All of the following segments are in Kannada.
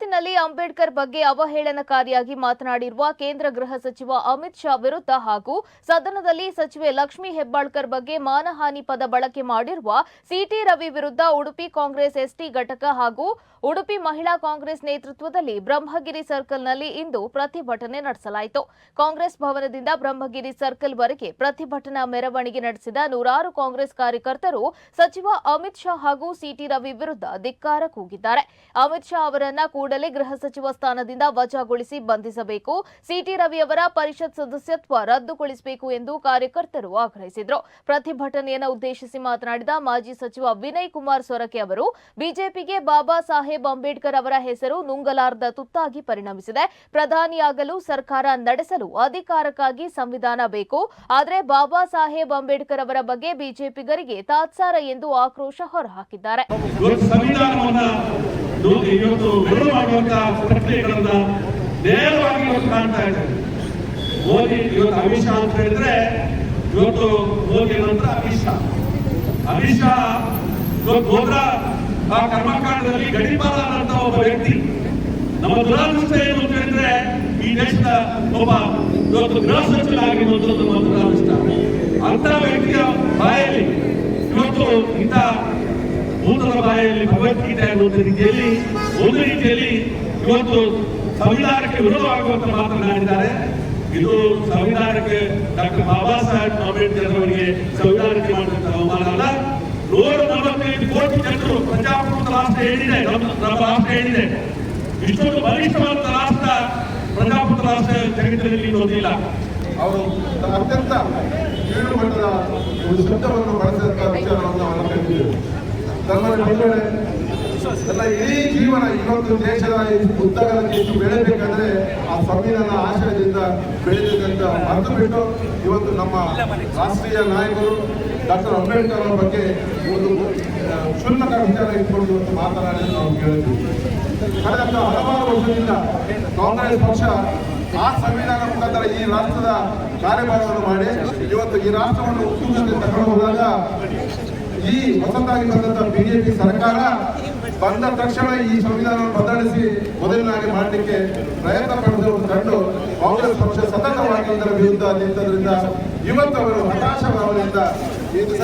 ಸಂಸತ್ತಿನಲ್ಲಿ ಅಂಬೇಡ್ಕರ್ ಬಗ್ಗೆ ಅವಹೇಳನಕಾರಿಯಾಗಿ ಮಾತನಾಡಿರುವ ಕೇಂದ್ರ ಗೃಹ ಸಚಿವ ಅಮಿತ್ ಶಾ ವಿರುದ್ಧ ಹಾಗೂ ಸದನದಲ್ಲಿ ಸಚಿವೆ ಲಕ್ಷ್ಮೀ ಹೆಬ್ಬಾಳ್ಕರ್ ಬಗ್ಗೆ ಮಾನಹಾನಿ ಪದ ಬಳಕೆ ಮಾಡಿರುವ ಸಿಟಿ ರವಿ ವಿರುದ್ಧ ಉಡುಪಿ ಕಾಂಗ್ರೆಸ್ ಎಸ್ಟಿ ಘಟಕ ಹಾಗೂ ಉಡುಪಿ ಮಹಿಳಾ ಕಾಂಗ್ರೆಸ್ ನೇತೃತ್ವದಲ್ಲಿ ಬ್ರಹ್ಮಗಿರಿ ಸರ್ಕಲ್ನಲ್ಲಿ ಇಂದು ಪ್ರತಿಭಟನೆ ನಡೆಸಲಾಯಿತು. ಕಾಂಗ್ರೆಸ್ ಭವನದಿಂದ ಬ್ರಹ್ಮಗಿರಿ ಸರ್ಕಲ್ ವರೆಗೆ ಪ್ರತಿಭಟನಾ ಮೆರವಣಿಗೆ ನಡೆಸಿದ ನೂರಾರು ಕಾಂಗ್ರೆಸ್ ಕಾರ್ಯಕರ್ತರು ಸಚಿವ ಅಮಿತ್ ಶಾ ಹಾಗೂ ಸಿಟಿ ರವಿ ವಿರುದ್ಧ ಧಿಕ್ಕಾರ ಕೂಗಿದ್ದಾರೆ. ಅಮಿತ್ ಶಾ ಅವರನ್ನ ಕೂಡಲೇ ಗೃಹ ಸಚಿವ ಸ್ಥಾನದಿಂದ ವಜಾಗೊಳಿಸಿ ಬಂಧಿಸಬೇಕು. ಸಿಟಿ ರವಿ ಅವರ ಪರಿಷತ್ ಸದಸ್ಯತ್ವ ರದ್ದುಗೊಳಿಸಬೇಕು ಎಂದು ಕಾರ್ಯಕರ್ತರು ಆಗ್ರಹಿಸಿದರು. ಪ್ರತಿಭಟನೆಯನ್ನು ಉದ್ದೇಶಿಸಿ ಮಾತನಾಡಿದ ಮಾಜಿ ಸಚಿವ ವಿನಯ್ ಕುಮಾರ್ ಸೊರಕೆ ಅವರು, ಬಿಜೆಪಿಗೆ ಬಾಬಾ ಸಾಹೇಬ್ ಅಂಬೇಡ್ಕರ್ ಅವರ ಹೆಸರು ನುಂಗಲಾರ್ದ ತುತ್ತಾಗಿ ಪರಿಣಮಿಸಿದೆ. ಪ್ರಧಾನಿಯಾಗಲು ಸರ್ಕಾರ ನಡೆಸಲು ಅಧಿಕಾರಕ್ಕಾಗಿ ಸಂವಿಧಾನ ಬೇಕು. ಆದರೆ ಬಾಬಾ ಸಾಹೇಬ್ ಅಂಬೇಡ್ಕರ್ ಅವರ ಬಗ್ಗೆ ಬಿಜೆಪಿಗರಿಗೆ ತಾತ್ಸಾರ ಎಂದು ಆಕ್ರೋಶ ಹೊರಹಾಕಿದ್ದಾರೆ. ಇವತ್ತು ಮಾಡುವಂತಹ ಪ್ರಕ್ರಿಯೆಗಳನ್ನ ನೇರವಾಗಿ ಇವತ್ತು ಕಾಣ್ತಾ ಇದ್ದಾರೆ ಮೋದಿ ಇವತ್ತು ಅಮಿತ್ ಶಾ ಅಂತ ಹೇಳಿದ್ರೆ ಇವತ್ತು ಮೋದಿ ನಂತರ ಅಮಿತ್ ಶಾ. ಅಮಿತ್ ಶಾ ಇವತ್ತು ಹೋದ್ರ ಆ ಕರ್ಮಕಾಂಡದಲ್ಲಿ ಗಡಿಪಾರಾದಂತ ಒಬ್ಬ ವ್ಯಕ್ತಿ. ನಮ್ಮ ದುರಾದೃಷ್ಟ ಏನು ಅಂತ ಹೇಳಿದ್ರೆ ಈ ದೇಶದ ಒಬ್ಬ ಇವತ್ತು ಗೃಹ ಸಚಿವರಾಗಿರುವುದು ನಮ್ಮ ದುರಾದೃಷ್ಟ. ಅಂತ ವ್ಯಕ್ತಿಯ ಬಾಯಲ್ಲಿ ಇವತ್ತು ಇಂಥ ಬಾಯಲ್ಲಿ ಭಗವದ್ಗೀತೆ ಅನ್ನುವಂಥ ರೀತಿಯಲ್ಲಿ, ಒಂದು ರೀತಿಯಲ್ಲಿ ಇವತ್ತು ಸಂವಿಧಾನಕ್ಕೆ ವಿರೋಧವಾಗುವಂತ ಮಾತನಾಡಿದ್ದಾರೆ ಇದು ಸಂವಿಧಾನಕ್ಕೆ ಡಾಕ್ಟರ್ ಬಾಬಾ ಸಾಹೇಬ್ ಅಂಬೇಡ್ಕರ್ ಅವರಿಗೆ ಸಂವಿಧಾನಕ್ಕೆ ಮಾಡಿದಂತಹ ಅವಮಾನ ಅಲ್ಲ. ನೂರ ನಲವತ್ತೈದು ಕೋಟಿ ಜನರು ಪ್ರಜಾಪ್ರಭುತ್ವ ರಾಷ್ಟ್ರ ಏನಿದೆ ನಮ್ಮ ರಾಷ್ಟ್ರ ಏನಿದೆ ಇಷ್ಟೊಂದು ಬಲಿಷ್ಠವಾದ ರಾಷ್ಟ್ರ ಪ್ರಜಾಪ್ರಭುತ್ವ ರಾಷ್ಟ್ರ ಜಗತ್ತಿನಲ್ಲಿ ಇನ್ನೊಂದಿಲ್ಲ ಅವರು ಅತ್ಯಂತ ಕೀಳು ಒಂದು ಶಬ್ದವನ್ನು ಬಳಸಿದಂತಹ ಕಂಡಿದ್ದೇವೆ ಬಿಡುಗಡೆ ಎಲ್ಲ ಇಡೀ ಜೀವನ ಇವತ್ತು ದೇಶದ ಉದ್ದಗಲಕ್ಕೆ ಇಷ್ಟು ಬೆಳೆಯಬೇಕಾದ್ರೆ ಆ ಸಂವಿಧಾನ ಆಶಯದಿಂದ ಬೆಳೆದಿದ್ದಂತ ಮರೆತು ಬಿಟ್ಟು ಇವತ್ತು ನಮ್ಮ ರಾಷ್ಟ್ರೀಯ ನಾಯಕರು ಡಾಕ್ಟರ್ ಅಂಬೇಡ್ಕರ್ ಅವರ ಬಗ್ಗೆ ಒಂದು ಕ್ಷುಲ್ಲಕ ವಿಚಾರ ಇಟ್ಕೊಂಡು ಇವತ್ತು ಮಾತನಾಡಿ ನಾವು ಕೇಳಿದ್ವಿ ಕಳೆದ ಹಲವಾರು ವರ್ಷದಿಂದ ಕಾಂಗ್ರೆಸ್ ಪಕ್ಷ ಆ ಸಂವಿಧಾನ ಮುಖಾಂತರ ಈ ರಾಷ್ಟ್ರದ ಕಾರ್ಯಭಾರವನ್ನು ಮಾಡಿ, ಇವತ್ತು ಈ ರಾಷ್ಟ್ರವನ್ನು ಉತ್ತುಂಗಕ್ಕೆ ತಗೊಂಡು ಹೋದಾಗ ಈ ಹೊಸದಾಗಿ ಬಂದಂತ ಬಿಜೆಪಿ ಸರ್ಕಾರ ಬಂದ ತಕ್ಷಣ ಈ ಸಂವಿಧಾನವನ್ನು ಬದಲಿಸಿ ಮೊದಲಿನಾಗಿ ಮಾಡಲಿಕ್ಕೆ ಪ್ರಯತ್ನ ಪಡೆದು ಕಂಡು ಕಾಂಗ್ರೆಸ್ ಪಕ್ಷ ಸತತವಾಗಿ ಇದರ ವಿರುದ್ಧ ನಿಂತದ್ರಿಂದ ಇವತ್ತವರು ಹತಾಶ ಭಾವನೆಯಿಂದ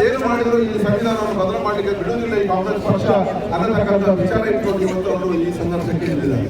ಏನು ಮಾಡಿದ್ರು ಈ ಸಂವಿಧಾನವನ್ನು ಬದಲು ಮಾಡಲಿಕ್ಕೆ ಬಿಡುವುದಿಲ್ಲ. ಈ ಕಾಂಗ್ರೆಸ್ ಪಕ್ಷ ಅನ್ನತಕ್ಕಂಥ ವಿಚಾರ ಇಟ್ಕೊಂಡು ಇವತ್ತು ಅವರು ಈ ಸಂಘರ್ಷಕ್ಕೆ ನಿಂತಿದ್ದಾರೆ